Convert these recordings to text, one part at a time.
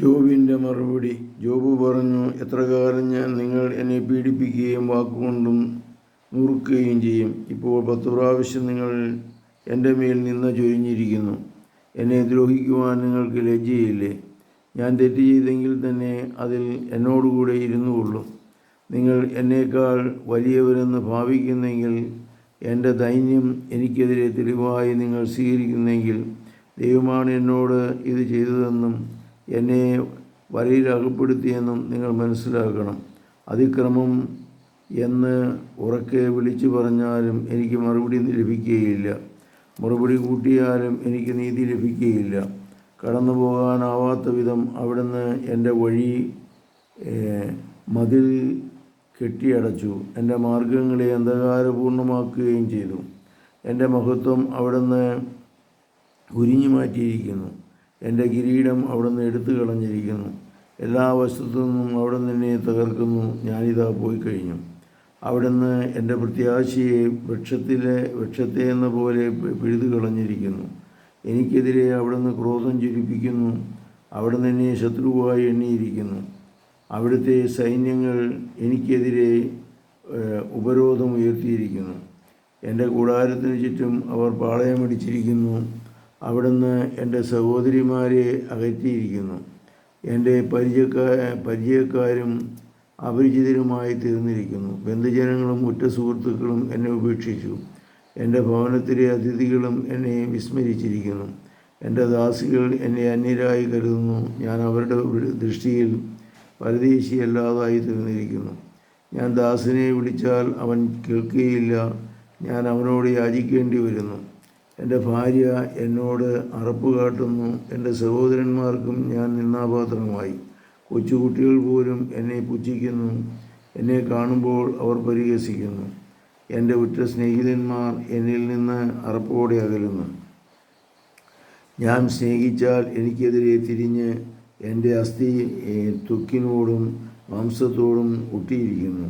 ജോബിന്റെ മറുപടി. ജോബ് പറഞ്ഞു എത്രകാലം ഞാൻ നിങ്ങൾ എന്നെ പീഡിപ്പിക്കുകയും വാക്കുകൊണ്ടും നുറുക്കുകയും ചെയ്യും. ഇപ്പോൾ പത്ത് പ്രാവശ്യം നിങ്ങൾ എന്റെ മേൽ നിന്ന് ചൊരിഞ്ഞിരിക്കുന്നു. എന്നെ ദ്രോഹിക്കുവാൻ നിങ്ങൾക്ക് ലജ്ജയില്ലേ? ഞാൻ തെറ്റ് ചെയ്തെങ്കിൽ തന്നെ അതിൽ എന്നോടുകൂടെ ഇരുന്നു കൊള്ളും നിങ്ങൾ എന്നേക്കാൾ വലിയവരെന്ന് ഭാവിക്കുന്നെങ്കിൽ എന്റെ ദൈന്യം എനിക്കെതിരെ തെളിവായി നിങ്ങൾ സ്വീകരിക്കുന്നെങ്കിൽ ദൈവമാണ് എന്നോട് ഇത് ചെയ്തതെന്നും എന്നെ വലയിൽ അകപ്പെടുത്തിയെന്നും നിങ്ങൾ മനസ്സിലാക്കണം. അതിക്രമം എന്ന് ഉറക്കെ വിളിച്ചു പറഞ്ഞാലും എനിക്ക് മറുപടി ലഭിക്കുകയില്ല. മറുപടി കൂട്ടിയാലും എനിക്ക് നീതി ലഭിക്കുകയില്ല. കടന്നു പോകാനാവാത്ത വിധം അവിടുന്ന് എന്റെ വഴി മതിൽ കെട്ടിയടച്ചു. എന്റെ മാർഗങ്ങളെ അന്ധകാരപൂർണമാക്കുകയും ചെയ്തു. എന്റെ മഹത്വം അവിടുന്ന് ഉരിഞ്ഞു മാറ്റിയിരിക്കുന്നു എന്റെ കിരീടം അവിടുന്ന് എടുത്തു കളഞ്ഞിരിക്കുന്നു. എല്ലാ വശത്തു നിന്നും അവിടുന്ന് എന്നെ തകർക്കുന്നു. ഞാനിതാ പോയി കഴിഞ്ഞു. അവിടുന്ന് എന്റെ പ്രത്യാശയെ വൃക്ഷത്തിലെ വൃക്ഷത്തെ എന്ന പോലെ പിഴുതു കളഞ്ഞിരിക്കുന്നു. എനിക്കെതിരെ അവിടുന്ന് ക്രോധം ജ്വലിപ്പിക്കുന്നു. അവിടുന്ന് എന്നെ ശത്രുവായി എണ്ണിയിരിക്കുന്നു. അവിടുത്തെ സൈന്യങ്ങൾ എനിക്കെതിരെ ഉപരോധം ഉയർത്തിയിരിക്കുന്നു. എന്റെ കൂടാരത്തിന് ചുറ്റും അവർ പാളയമടിച്ചിരിക്കുന്നു. അവിടുന്ന് എന്റെ സഹോദരിമാരെ അകറ്റിയിരിക്കുന്നു. എന്റെ പരിചയക്കാ പരിചയക്കാരും അപരിചിതരുമായി തീർന്നിരിക്കുന്നു. ബന്ധുജനങ്ങളും ഉറ്റ സുഹൃത്തുക്കളും എന്നെ ഉപേക്ഷിച്ചു. എന്റെ ഭവനത്തിലെ അതിഥികളും എന്നെ വിസ്മരിച്ചിരിക്കുന്നു. എന്റെ ദാസികൾ എന്നെ അന്യരായി കരുതുന്നു. ഞാൻ അവരുടെ ദൃഷ്ടിയിൽ പരദേശിയല്ലാതായി തീർന്നിരിക്കുന്നു. ഞാൻ ദാസിനെ വിളിച്ചാൽ അവൻ കേൾക്കുകയില്ല ഞാൻ അവനോട് യാചിക്കേണ്ടി വരുന്നു. എന്റെ ഭാര്യ എന്നോട് അറപ്പ് കാട്ടുന്നു. എന്റെ സഹോദരന്മാർക്കും ഞാൻ നിന്നാപാത്രമായി. കൊച്ചുകുട്ടികൾ പോലും എന്നെ പുച്ഛിക്കുന്നു. എന്നെ കാണുമ്പോൾ അവർ പരിഹസിക്കുന്നു. എന്റെ ഉറ്റ സ്നേഹിതന്മാർ എന്നിൽ നിന്ന് അറപ്പോടെ അകലുന്നു. ഞാൻ സ്നേഹിച്ചാൽ എനിക്കെതിരെ തിരിഞ്ഞ് എന്റെ അസ്ഥി തുക്കിനോടും മാംസത്തോടും ഒട്ടിയിരിക്കുന്നു.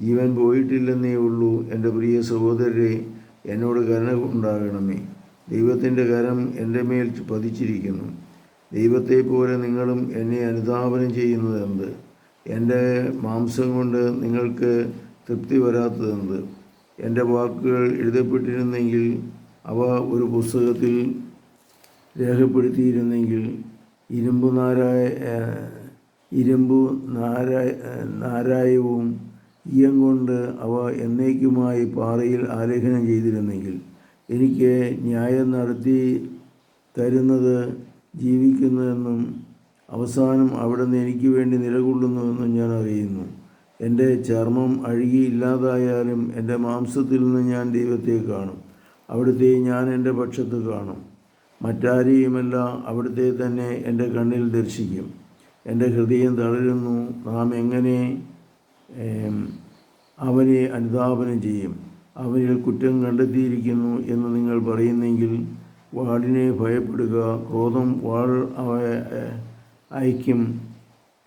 ജീവൻ പോയിട്ടില്ലെന്നേ ഉള്ളൂ എന്റെ പ്രിയ സഹോദരരെ. എന്നോട് കരുണ ഉണ്ടാകണമേ. ദൈവത്തിന്റെ കരം എന്റെ മേൽ പതിച്ചിരിക്കുന്നു. ദൈവത്തെ പോലെ നിങ്ങളും എന്നെ അനുധാപനം ചെയ്യുന്നത് എന്ത് എന്റെ മാംസം കൊണ്ട് നിങ്ങൾക്ക് തൃപ്തി വരാത്തതെന്ത്? എന്റെ വാക്കുകൾ എഴുതപ്പെട്ടിരുന്നെങ്കിൽ അവ ഒരു പുസ്തകത്തിൽ രേഖപ്പെടുത്തിയിരുന്നെങ്കിൽ ഇരുമ്പു നാരായ ഇരുമ്പു നാരായ നാരായവും ഈയം കൊണ്ട് അവ എന്നേക്കുമായി പാറയിൽ ആലേഖനം ചെയ്തിരുന്നെങ്കിൽ എനിക്ക് ന്യായം നടത്തി തരുന്നത് ജീവിക്കുന്നതെന്നും അവസാനം അവിടുന്ന് എനിക്ക് വേണ്ടി നിലകൊള്ളുന്നുവെന്നും ഞാൻ അറിയുന്നു. എന്റെ ചർമ്മം അഴുകി ഇല്ലാതായാലും എന്റെ മാംസത്തിൽ നിന്ന് ഞാൻ ദൈവത്തെ കാണും. അവിടുത്തെ ഞാൻ എന്റെ പക്ഷത്ത് കാണും. മറ്റാരെയുമല്ല അവിടുത്തെ തന്നെ എന്റെ കണ്ണിൽ ദർശിക്കും. എന്റെ ഹൃദയം തളരുന്നു. നാം എങ്ങനെ അവനെ അനുതാപനം ചെയ്യും. അവനിൽ കുറ്റം കണ്ടെത്തിയിരിക്കുന്നു എന്ന് നിങ്ങൾ പറയുന്നെങ്കിൽ വാളിനെ ഭയപ്പെടുക ക്രോധം വാൾ അയക്കും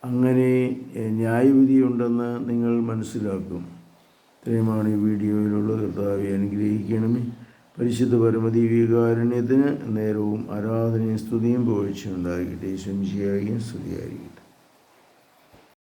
അങ്ങനെ ന്യായവിധി ന്യായവിധിയുണ്ടെന്ന് നിങ്ങൾ മനസ്സിലാക്കും. ഇത്രയുമാണ് ഈ വീഡിയോയിലുള്ള കർത്താവെ അനുഗ്രഹിക്കണമേ. പരിശുദ്ധ പരമദീവികാരുണ്യത്തിന് നേരവും ആരാധനയും സ്തുതിയും പോഴ്ചയുണ്ടാകട്ടെ ശംശിയായും സ്തുതിയായിരിക്കും